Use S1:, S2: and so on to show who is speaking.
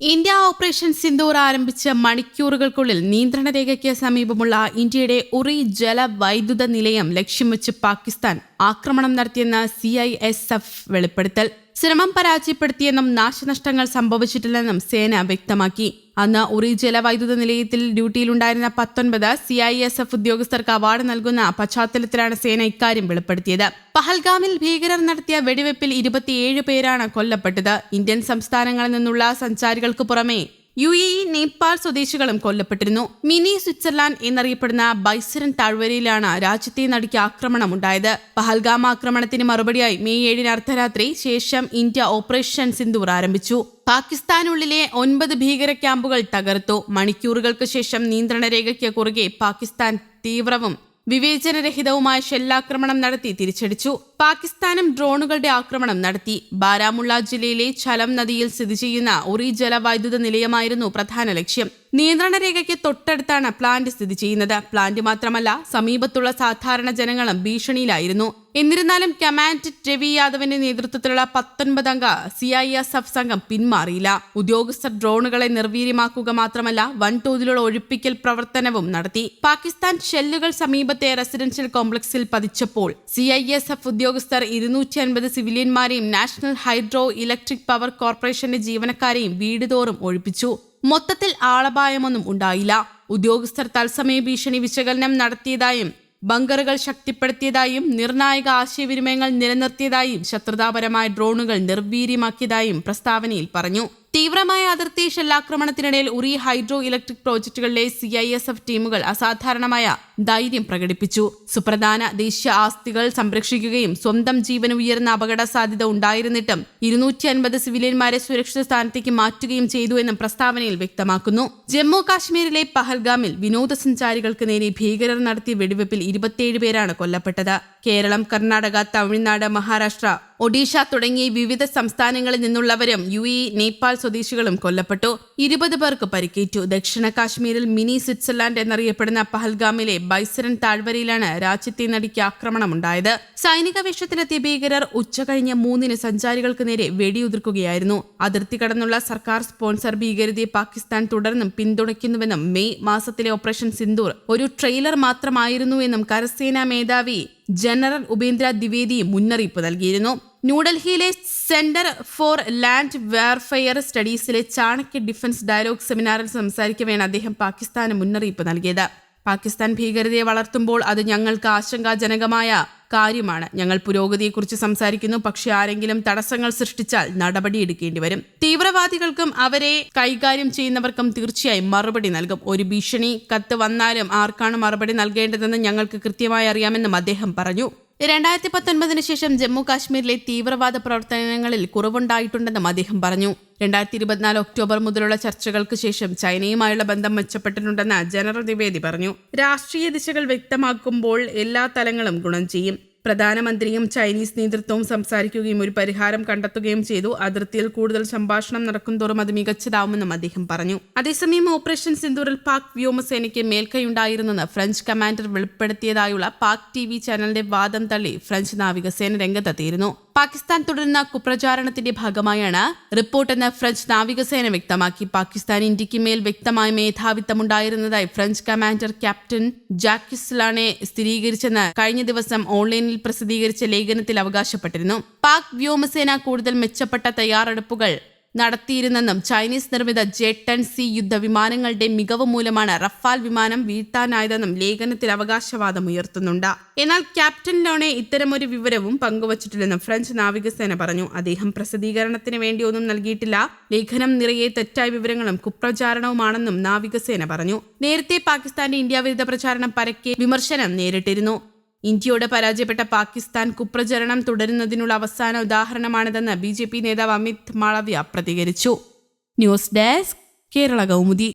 S1: India operation Sindoor ആരംഭിച്ച മണിക്കൂറുകൾക്കുള്ളിൽ നിയന്ത്രണ രേഖയ്ക്ക് സമീപമുള്ള ഇന്ത്യയുടെ ഉറി ജലവൈദ്യുത നിലയം ലക്ഷ്യം വെച്ച് പാകിസ്ഥാൻ ആക്രമണം നടത്തിയെന്ന സി ഐ എസ് എഫ് വെളിപ്പെടുത്തൽ. ശ്രമം പരാജയപ്പെടുത്തിയെന്നും നാശനഷ്ടങ്ങൾ സംഭവിച്ചിട്ടില്ലെന്നും സേന വ്യക്തമാക്കി. അന്ന് ഉറി ജലവൈദ്യുത നിലയത്തിൽ ഡ്യൂട്ടിയിലുണ്ടായിരുന്ന പത്തൊൻപത് സി ഐ എസ് എഫ് ഉദ്യോഗസ്ഥർക്ക് അവാർഡ് നൽകുന്ന പശ്ചാത്തലത്തിലാണ് സേന ഇക്കാര്യം വെളിപ്പെടുത്തിയത്. പഹൽഗാമിൽ ഭീകരർ നടത്തിയ വെടിവെപ്പിൽ ഇരുപത്തിയേഴ് പേരാണ് കൊല്ലപ്പെട്ടത്. ഇന്ത്യൻ സംസ്ഥാനങ്ങളിൽ നിന്നുള്ള സഞ്ചാരികൾക്ക് പുറമെ യു എ ഇ നേപ്പാൾ സ്വദേശികളും കൊല്ലപ്പെട്ടിരുന്നു. മിനി സ്വിറ്റ്സർലാൻഡ് എന്നറിയപ്പെടുന്ന ബൈസരൻ താഴ്വരയിലാണ് രാജ്യത്തെ നടുക്കിയ ആക്രമണം ഉണ്ടായത് പഹൽഗാം ആക്രമണത്തിന് മറുപടിയായി മെയ് ഏഴിന് അർദ്ധരാത്രി ശേഷം ഇന്ത്യ ഓപ്പറേഷൻ സിന്ദൂർ ആരംഭിച്ചു. പാകിസ്ഥാനുള്ളിലെ ഒൻപത് ഭീകര ക്യാമ്പുകൾ തകർത്തു. മണിക്കൂറുകൾക്ക് ശേഷം നിയന്ത്രണ രേഖയ്ക്ക് കുറുകെ പാകിസ്ഥാൻ തീവ്രവും വിവേചനരഹിതവുമായ ഷെല്ലാക്രമണം നടത്തി തിരിച്ചടിച്ചു. പാകിസ്ഥാനും ഡ്രോണുകളുടെ ആക്രമണം നടത്തി. ബാരാമുള്ള ജില്ലയിലെ ഛലം നദിയിൽ സ്ഥിതി ചെയ്യുന്ന ഉറി ജലവൈദ്യുത നിലയമായിരുന്നു പ്രധാന ലക്ഷ്യം. നിയന്ത്രണ രേഖയ്ക്ക് തൊട്ടടുത്താണ് പ്ലാന്റ് സ്ഥിതി ചെയ്യുന്നത്. പ്ലാന്റ് മാത്രമല്ല സമീപത്തുള്ള സാധാരണ ജനങ്ങളും ഭീഷണിയിലായിരുന്നു. എന്നിരുന്നാലും കമാൻഡ് രവി യാദവിന്റെ നേതൃത്വത്തിലുള്ള പത്തൊൻപതംഗ സി ഐ എസ് എഫ് സംഘം പിന്മാറിയില്ല. ഉദ്യോഗസ്ഥർ ഡ്രോണുകളെ നിർവീര്യമാക്കുക മാത്രമല്ല വൻതോതിലുള്ള ഒഴിപ്പിക്കൽ പ്രവർത്തനവും നടത്തി. പാകിസ്ഥാൻ ഷെല്ലുകൾ സമീപത്തെ റെസിഡൻഷ്യൽ കോംപ്ലക്സിൽ പതിച്ചപ്പോൾ സി ഐ എസ് എഫ് ഉദ്യോഗസ്ഥർ ഇരുന്നൂറ്റി അൻപത് സിവിലിയന്മാരെയും നാഷണൽ ഹൈഡ്രോ ഇലക്ട്രിക് പവർ കോർപ്പറേഷന്റെ ജീവനക്കാരെയും വീടുതോറും ഒഴിപ്പിച്ചു. മൊത്തത്തിൽ ആളപായമൊന്നും ഉണ്ടായില്ല. ഉദ്യോഗസ്ഥർ തത്സമയ ഭീഷണി വിശകലനം നടത്തിയതായും ബങ്കറുകൾ ശക്തിപ്പെടുത്തിയതായും നിർണായക ആശയവിനിമയങ്ങൾ നിലനിർത്തിയതായും ശത്രുതാപരമായ ഡ്രോണുകൾ നിർവീര്യമാക്കിയതായും പ്രസ്താവനയിൽ പറഞ്ഞു. തീവ്രമായ അതിർത്തി ഷെല്ലാക്രമണത്തിനിടയിൽ ഉറി ഹൈഡ്രോ ഇലക്ട്രിക് പ്രോജക്ടുകളിലെ സി ഐ എസ് എഫ് ടീമുകൾ അസാധാരണമായ ധൈര്യം പ്രകടിപ്പിച്ചു. സുപ്രധാന ദേശീയ ആസ്തികൾ സംരക്ഷിക്കുകയും സ്വന്തം ജീവൻ ഉയർന്ന അപകട സാധ്യത ഉണ്ടായിരുന്നിട്ടും ഇരുന്നൂറ്റി അൻപത് സിവിലിയന്മാരെ സുരക്ഷിത സ്ഥാനത്തേക്ക് മാറ്റുകയും ചെയ്തു എന്നും പ്രസ്താവനയിൽ വ്യക്തമാക്കുന്നു. ജമ്മു കാശ്മീരിലെ പഹൽഗാമിൽ വിനോദസഞ്ചാരികൾക്ക് നേരെ ഭീകരർ നടത്തിയ വെടിവെപ്പിൽ ഇരുപത്തിയേഴ് പേരാണ് കൊല്ലപ്പെട്ടത്. കേരളം കർണാടക തമിഴ്നാട് മഹാരാഷ്ട്ര ഒഡീഷ തുടങ്ങി വിവിധ സംസ്ഥാനങ്ങളിൽ നിന്നുള്ളവരും യു ഇ നേപ്പാൾ സ്വദേശികളും കൊല്ലപ്പെട്ടു. ഇരുപത് പേർക്ക് പരിക്കേറ്റു. ദക്ഷിണ കാശ്മീരിൽ മിനി സ്വിറ്റ്സർലാൻഡ് എന്നറിയപ്പെടുന്ന പഹൽഗാമിലെ ബൈസരൻ താഴ്വരയിലാണ് രാജ്യത്തെ നടിക്ക് ആക്രമണമുണ്ടായത്. സൈനിക വേഷത്തിലെത്തിയ ഭീകരർ ഉച്ചകഴിഞ്ഞ് മൂന്നിന് സഞ്ചാരികൾക്ക് നേരെ വെടിയുതിർക്കുകയായിരുന്നു. അതിർത്തി കടന്നുള്ള സർക്കാർ സ്പോൺസർ ഭീകരതയെ പാകിസ്ഥാൻ തുടർന്നും പിന്തുണയ്ക്കുന്നുവെന്നും മെയ് മാസത്തിലെ ഓപ്പറേഷൻ സിന്ദൂർ ഒരു ട്രെയിലർ മാത്രമായിരുന്നുവെന്നും കരസേനാ മേധാവി ജനറൽ ഉപേന്ദ്ര ദ്വിവേദി മുന്നറിയിപ്പ് നൽകിയിരുന്നു. ന്യൂഡൽഹിയിലെ സെന്റർ ഫോർ ലാൻഡ് വെയർഫെയർ സ്റ്റഡീസിലെ ചാണക്യ ഡിഫൻസ് ഡയലോഗ് സെമിനാറിൽ സംസാരിക്കവെയാണ് അദ്ദേഹം പാകിസ്ഥാന് മുന്നറിയിപ്പ് നൽകിയത്. പാകിസ്ഥാൻ ഭീകരതയെ വളർത്തുമ്പോൾ അത് ഞങ്ങൾക്ക് ആശങ്കാജനകമായ കാര്യമാണ്. ഞങ്ങൾ പുരോഗതിയെക്കുറിച്ച് സംസാരിക്കുന്നു പക്ഷേ ആരെങ്കിലും തടസ്സങ്ങൾ സൃഷ്ടിച്ചാൽ നടപടിയെടുക്കേണ്ടി വരും. തീവ്രവാദികൾക്കും അവരെ കൈകാര്യം ചെയ്യുന്നവർക്കും തീർച്ചയായും മറുപടി നൽകും. ഒരു ഭീഷണി കത്ത് വന്നാലും ആർക്കാണ് മറുപടി നൽകേണ്ടതെന്ന് ഞങ്ങൾക്ക് കൃത്യമായി അറിയാമെന്നും അദ്ദേഹം പറഞ്ഞു. രണ്ടായിരത്തി പത്തൊൻപതിന് ശേഷം ജമ്മു കാശ്മീരിലെ തീവ്രവാദ പ്രവർത്തനങ്ങളിൽ കുറവുണ്ടായിട്ടുണ്ടെന്നും അദ്ദേഹം പറഞ്ഞു. രണ്ടായിരത്തി ഇരുപത്തിനാല് ഒക്ടോബർ മുതലുള്ള ചർച്ചകൾക്ക് ശേഷം ചൈനയുമായുള്ള ബന്ധം മെച്ചപ്പെട്ടിട്ടുണ്ടെന്ന് ജനറൽ ദ്വിവേദി പറഞ്ഞു. രാഷ്ട്രീയ ദിശകൾ വ്യക്തമാക്കുമ്പോൾ എല്ലാ തലങ്ങളും ഗുണം ചെയ്യും. പ്രധാനമന്ത്രിയും ചൈനീസ് നേതൃത്വവും സംസാരിക്കുകയും ഒരു പരിഹാരം കണ്ടെത്തുകയും ചെയ്തു. അതിർത്തിയിൽ കൂടുതൽ സംഭാഷണം നടക്കുന്തോറും അത് മികച്ചതാവുമെന്നും അദ്ദേഹം പറഞ്ഞു. അതേസമയം ഓപ്പറേഷൻ സിന്ദൂറിൽ പാക് വ്യോമസേനയ്ക്ക് മേൽക്കൈയുണ്ടായിരുന്നെന്ന് ഫ്രഞ്ച് കമാൻഡർ വെളിപ്പെടുത്തിയതായുള്ള പാക് ടി ചാനലിന്റെ വാദം തള്ളി ഫ്രഞ്ച് നാവികസേന രംഗത്തെത്തിയിരുന്നു. പാകിസ്ഥാൻ തുടരുന്ന കുപ്രചാരണത്തിന്റെ ഭാഗമായാണ് റിപ്പോർട്ടെന്ന് ഫ്രഞ്ച് നാവികസേന വ്യക്തമാക്കി. പാകിസ്ഥാൻ ഇന്ത്യയ്ക്ക് മേൽ വ്യക്തമായ മേധാവിത്വമുണ്ടായിരുന്നതായി ഫ്രഞ്ച് കമാൻഡർ ക്യാപ്റ്റൻ ജാക്കിസ്ലാനെ സ്ഥിരീകരിച്ചെന്ന് കഴിഞ്ഞ ദിവസം ഓൺലൈനിൽ പ്രസിദ്ധീകരിച്ച ലേഖനത്തിൽ അവകാശപ്പെട്ടിരുന്നു. പാക് വ്യോമസേന കൂടുതൽ മെച്ചപ്പെട്ട തയ്യാറെടുപ്പുകൾ നടത്തിയിരുന്നെന്നും ചൈനീസ് നിർമ്മിത ജെറ്റ് ആൻഡ് സി യുദ്ധവിമാനങ്ങളുടെ മികവ് മൂലമാണ് റഫാൽ വിമാനം വീഴ്ത്താനായതെന്നും ലേഖനത്തിൽ അവകാശവാദം ഉയർത്തുന്നുണ്ട്. എന്നാൽ ക്യാപ്റ്റൻ ലോണെ ഇത്തരമൊരു വിവരവും പങ്കുവച്ചിട്ടില്ലെന്നും ഫ്രഞ്ച് നാവികസേന പറഞ്ഞു. അദ്ദേഹം പ്രസിദ്ധീകരണത്തിന് വേണ്ടി ഒന്നും നൽകിയിട്ടില്ല. ലേഖനം നിറയെ തെറ്റായ വിവരങ്ങളും കുപ്രചാരണവുമാണെന്നും നാവികസേന പറഞ്ഞു. നേരത്തെ പാകിസ്ഥാന്റെ ഇന്ത്യ വിരുദ്ധ പ്രചാരണം പരക്കെ വിമർശനം നേരിട്ടിരുന്നു. ഇന്ത്യയോട് പരാജയപ്പെട്ട പാകിസ്ഥാൻ കുപ്രചരണം തുടരുന്നതിനുള്ള അവസാന ഉദാഹരണമാണിതെന്ന് ബി ജെ പി നേതാവ് അമിത് മാളവ്യ പ്രതികരിച്ചു. News desk Kerala Kaumudi.